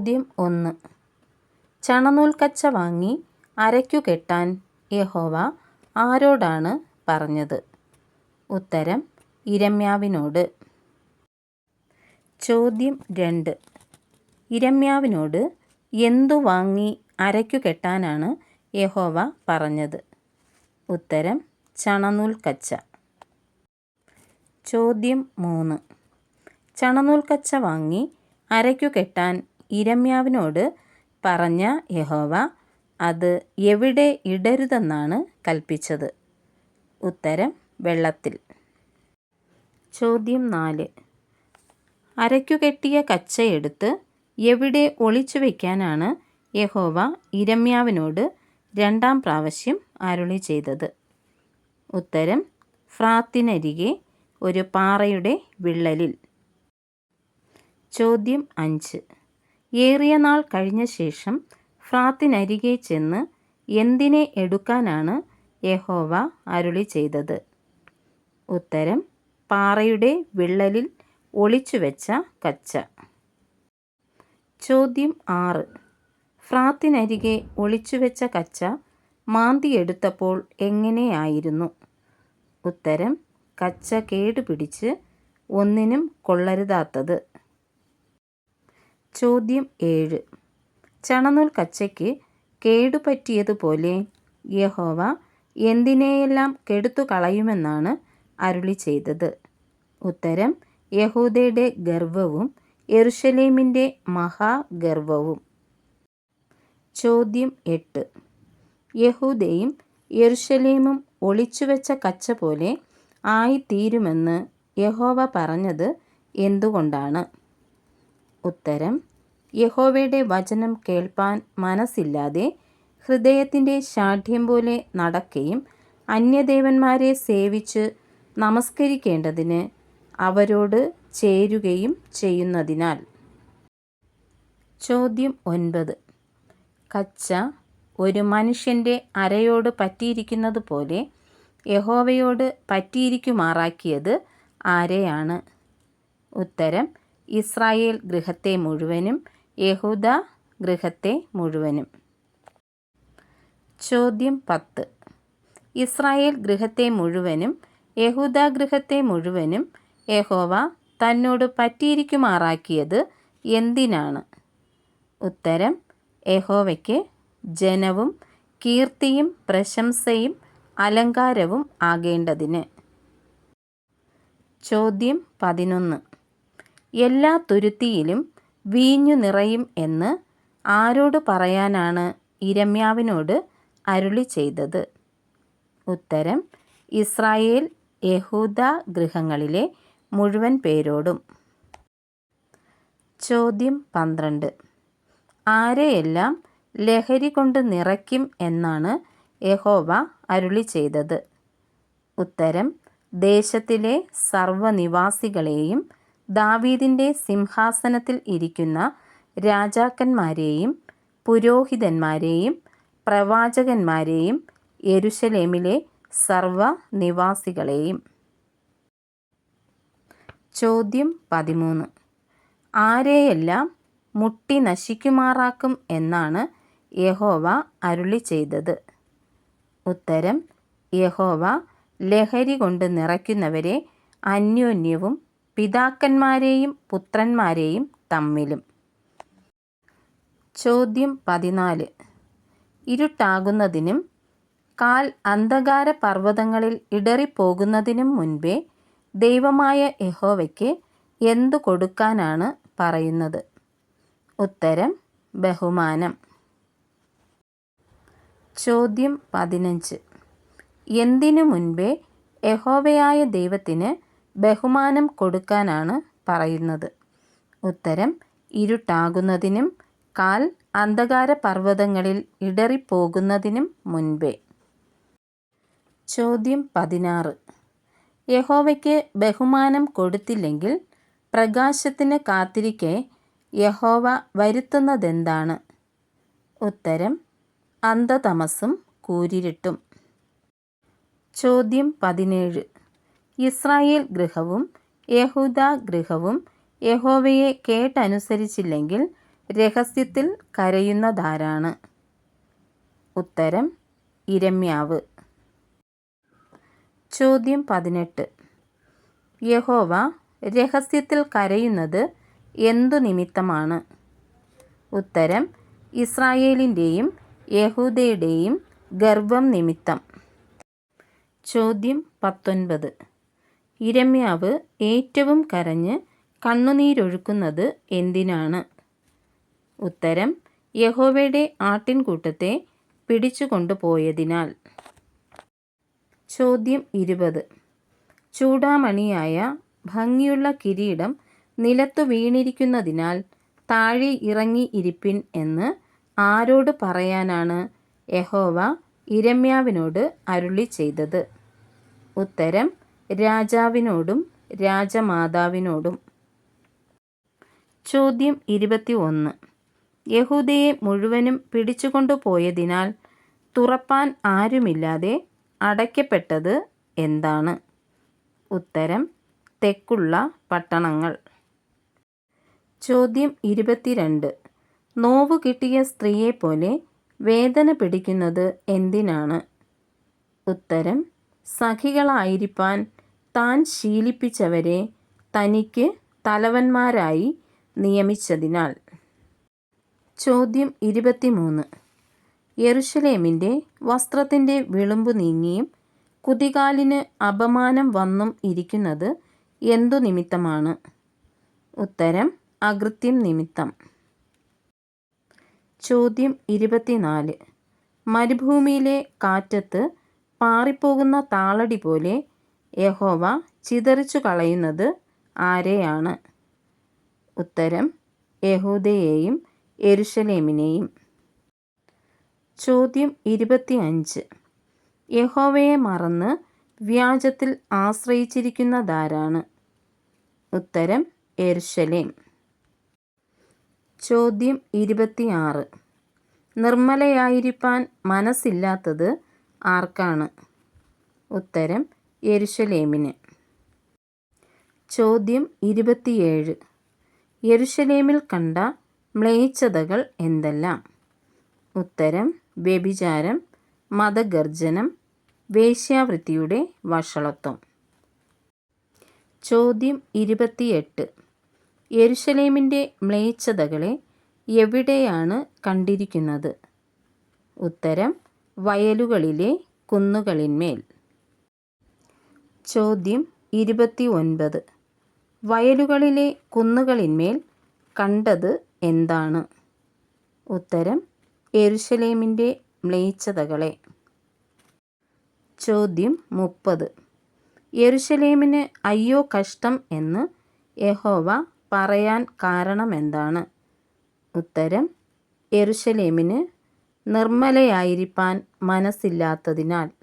ചോദ്യം ഒന്ന്. ചണനൂൽ കച്ച വാങ്ങി അരയ്ക്കു കെട്ടാൻ യഹോവ ആരോടാണ് പറഞ്ഞത്? ഉത്തരം ഇരമ്യാവിനോട്. ചോദ്യം രണ്ട്. ഇരമ്യാവിനോട് എന്തു വാങ്ങി അരയ്ക്കു കെട്ടാനാണ് യഹോവ പറഞ്ഞത്? ഉത്തരം ചണനൂൽ കച്ച. ചോദ്യം മൂന്ന്. ചണനൂൽ കച്ച വാങ്ങി അരയ്ക്കു കെട്ടാൻ ഇരമ്യാവിനോട് പറഞ്ഞ യഹോവ അത് എവിടെ ഇടരുതെന്നാണ് കൽപ്പിച്ചത്? ഉത്തരം വെള്ളത്തിൽ. ചോദ്യം നാല്. അരയ്ക്കു കെട്ടിയ കച്ചയെടുത്ത് എവിടെ ഒളിച്ചു വയ്ക്കാനാണ് യഹോവ ഇരമ്യാവിനോട് രണ്ടാം പ്രാവശ്യം അരുളി ചെയ്തത്? ഉത്തരം ഫ്രാത്തിനരികെ ഒരു പാറയുടെ വിള്ളലിൽ. ചോദ്യം അഞ്ച്. ഏറിയ നാൾ കഴിഞ്ഞ ശേഷം ഫ്രാത്തിനരികെ ചെന്ന് എന്തിനെ എടുക്കാനാണ് യഹോവ അരുളി ചെയ്തത്? ഉത്തരം പാറയുടെ വിള്ളലിൽ ഒളിച്ചുവെച്ച കച്ച. ചോദ്യം ആറ്. ഫ്രാത്തിനരികെ ഒളിച്ചുവെച്ച കച്ച മാന്തിയെടുത്തപ്പോൾ എങ്ങനെയായിരുന്നു? ഉത്തരം കച്ച കേടുപിടിച്ച് ഒന്നിനും കൊള്ളരുതാത്തത്. ചോദ്യം ഏഴ്. ചണനൂൽ കച്ചയ്ക്ക് കേടുപറ്റിയതുപോലെ യഹോവ എന്തിനെയെല്ലാം കെടുത്തു കളയുമെന്നാണ് അരുളി ചെയ്തത്. ഉത്തരം യഹൂദയുടെ ഗർവവും എറുഷലേമിന്റെ മഹാഗർവവും. ചോദ്യം എട്ട്. യഹൂദയും യെറുശലേമും ഒളിച്ചുവെച്ച കച്ച പോലെ ആയിത്തീരുമെന്ന് യഹോവ പറഞ്ഞത് എന്തുകൊണ്ടാണ്? ഉത്തരം യഹോവയുടെ വചനം കേൾപ്പാൻ മനസ്സില്ലാതെ ഹൃദയത്തിന്റെ ശാഠ്യം പോലെ നടക്കുകയും അന്യദേവന്മാരെ സേവിച്ച് നമസ്കരിക്കേണ്ടതിന് അവരോട് ചേരുകയും ചെയ്യുന്നതിനാൽ. ചോദ്യം ഒൻപത്. കച്ച ഒരു മനുഷ്യന്റെ അരയോട് പറ്റിയിരിക്കുന്നത് പോലെ യഹോവയോട് പറ്റിയിരിക്കുമാറാക്കിയത് ആരെയാണ്? ഉത്തരം ഇസ്രായേൽ ഗൃഹത്തെ മുഴുവനും യഹൂദ ഗൃഹത്തെ മുഴുവനും. ചോദ്യം പത്ത്. ഇസ്രായേൽ ഗൃഹത്തെ മുഴുവനും യഹൂദ ഗൃഹത്തെ മുഴുവനും യഹോവ തന്നോട് പറ്റിയിരിക്കുമാറാക്കിയത് എന്തിനാണ്? ഉത്തരം യഹോവയ്ക്ക് ജനവും കീർത്തിയും പ്രശംസയും അലങ്കാരവും ആകേണ്ടതിന്. ചോദ്യം പതിനൊന്ന്. എല്ലാ തുരുത്തിയിലും വീഞ്ഞു നിറയും എന്ന് ആരോട് പറയാനാണ് ഇരമ്യാവിനോട് അരുളി ചെയ്തത്. ഉത്തരം ഇസ്രായേൽ യഹൂദ ഗൃഹങ്ങളിലെ മുഴുവൻ പേരോടും. ചോദ്യം പന്ത്രണ്ട്. ആരെയെല്ലാം ലഹരി കൊണ്ട് നിറയ്ക്കും എന്നാണ് യഹോവ അരുളി ചെയ്തത്. ഉത്തരം ദേശത്തിലെ സർവനിവാസികളെയും ദാവീദിന്റെ സിംഹാസനത്തിൽ ഇരിക്കുന്ന രാജാക്കന്മാരെയും പുരോഹിതന്മാരെയും പ്രവാചകന്മാരെയും യെരുശലേമിലെ സർവനിവാസികളെയും. ചോദ്യം പതിമൂന്ന്. ആരെയെല്ലാം മുട്ടി നശിക്കുമാറാക്കും എന്നാണ് യഹോവ അരുളി ചെയ്തത്? ഉത്തരം യഹോവ ലഹരി കൊണ്ട് നിറയ്ക്കുന്നവരെ അന്യോന്യവും പിതാക്കന്മാരെയും പുത്രന്മാരെയും തമ്മിലും. ചോദ്യം പതിനാല്. ഇരുട്ടാകുന്നതിനും കാൽ അന്ധകാര പർവതങ്ങളിൽ ഇടറിപ്പോകുന്നതിനും മുൻപേ ദൈവമായ യഹോവയ്ക്ക് എന്തു കൊടുക്കാനാണ് പറയുന്നത്? ഉത്തരം ബഹുമാനം. ചോദ്യം പതിനഞ്ച്. എന്തിനു മുൻപേ യഹോവയായ ദൈവത്തിന് ബഹുമാനം കൊടുക്കാനാണ് പറയുന്നത്. ഉത്തരം ഇരുട്ടാകുന്നതിനും കാൽ അന്ധകാര പർവതങ്ങളിൽ ഇടറിപ്പോകുന്നതിനും മുൻപേ. ചോദ്യം പതിനാറ്. യഹോവയ്ക്ക് ബഹുമാനം കൊടുത്തില്ലെങ്കിൽ പ്രകാശത്തിന് കാത്തിരിക്കെ യഹോവ വരുത്തുന്നതെന്താണ്? ഉത്തരം അന്ധതമസും കൂരിരുട്ടും. ചോദ്യം പതിനേഴ്. ഇസ്രായേൽ ഗൃഹവും യഹൂദ ഗൃഹവും യഹോവയെ കേട്ടനുസരിച്ചില്ലെങ്കിൽ രഹസ്യത്തിൽ കരയുന്നതാരാണ്? ഉത്തരം ഇരമ്യാവ് ചോദ്യം പതിനെട്ട്. യഹോവ രഹസ്യത്തിൽ കരയുന്നത് എന്തു നിമിത്തമാണ്? ഉത്തരം ഇസ്രായേലിന്റെയും യഹൂദയുടെയും ഗർവം നിമിത്തം. ചോദ്യം പത്തൊൻപത്. ഇരമ്യാവ് ഏറ്റവും കരഞ്ഞ് കണ്ണുനീരൊഴുക്കുന്നത് എന്തിനാണ്? ഉത്തരം യഹോവയുടെ ആട്ടിൻകൂട്ടത്തെ പിടിച്ചുകൊണ്ടുപോയതിനാൽ. ചോദ്യം ഇരുപത്. ചൂടാമണിയായ ഭംഗിയുള്ള കിരീടം നിലത്തു വീണിരിക്കുന്നതിനാൽ താഴെ ഇറങ്ങി ഇരിപ്പിൻ എന്ന് ആരോട് പറയാനാണ് യഹോവ ഇരമ്യാവിനോട് അരുളി ചെയ്തത്? ഉത്തരം രാജാവിനോടും രാജമാതാവിനോടും. ചോദ്യം ഇരുപത്തി ഒന്ന് യഹൂദയെ മുഴുവനും പിടിച്ചുകൊണ്ടുപോയതിനാൽ തുറപ്പാൻ ആരുമില്ലാതെ അടയ്ക്കപ്പെട്ടത് എന്താണ്? ഉത്തരം തെക്കുള്ള പട്ടണങ്ങൾ. ചോദ്യം ഇരുപത്തിരണ്ട്. നോവ് കിട്ടിയ സ്ത്രീയെപ്പോലെ വേദന പിടിക്കുന്നത് എന്തിനാണ്? ഉത്തരം സഖികളായിരിക്കാൻ താൻ ശീലിപ്പിച്ചവരെ തനിക്ക് തലവന്മാരായി നിയമിച്ചതിനാൽ. ചോദ്യം ഇരുപത്തിമൂന്ന്. യെറുഷലേമിന്റെ വസ്ത്രത്തിന്റെ വിളുമ്പു നീങ്ങിയും കുതികാലിന് അപമാനം വന്നും ഇരിക്കുന്നത് എന്തു നിമിത്തമാണ്? ഉത്തരം അകൃത്യം നിമിത്തം. ചോദ്യം ഇരുപത്തിനാല്. മരുഭൂമിയിലെ കാറ്റത്ത് പാറിപ്പോകുന്ന താളടി പോലെ യഹോവ ചിതറിച്ചു കളയുന്നത് ആരെയാണ്? ഉത്തരം യഹൂദയെയും എരുഷലേമിനെയും ചോദ്യം ഇരുപത്തി അഞ്ച് യഹോവയെ മറന്ന് വ്യാജത്തിൽ ആശ്രയിച്ചിരിക്കുന്നതാരാണ്? ഉത്തരം എരുഷലേം ചോദ്യം ഇരുപത്തിയാറ്. നിർമ്മലയായിരിക്കാൻ മനസ്സില്ലാത്തത് ആർക്കാണ്? ഉത്തരം യെരുഷലേമിന് ചോദ്യം ഇരുപത്തിയേഴ്. യെരുഷലേമിൽ കണ്ട മ്ലേച്ഛതകൾ എന്തെല്ലാം? ഉത്തരം വ്യഭിചാരം മതഗർജനം വേശ്യാവൃത്തിയുടെ വഷളത്വം. ചോദ്യം ഇരുപത്തിയെട്ട്. യെരുഷലേമിന്റെ മ്ലേച്ഛതകളെ എവിടെയാണ് കണ്ടിരിക്കുന്നത്? ഉത്തരം വയലുകളിലെ കുന്നുകളിന്മേൽ. ചോദ്യം ഇരുപത്തി ഒൻപത് വയലുകളിലെ കുന്നുകളിന്മേൽ കണ്ടത് എന്താണ്? ഉത്തരം എരുഷലേമിന്റെ മ്ലേച്ഛതകളെ. ചോദ്യം മുപ്പത്. എരുഷലേമിന് അയ്യോ കഷ്ടം എന്ന് യഹോവ പറയാൻ കാരണമെന്താണ് ഉത്തരം എരുഷലേമിന് നിർമ്മലയായിരിക്കാൻ മനസ്സില്ലാത്തതിനാൽ.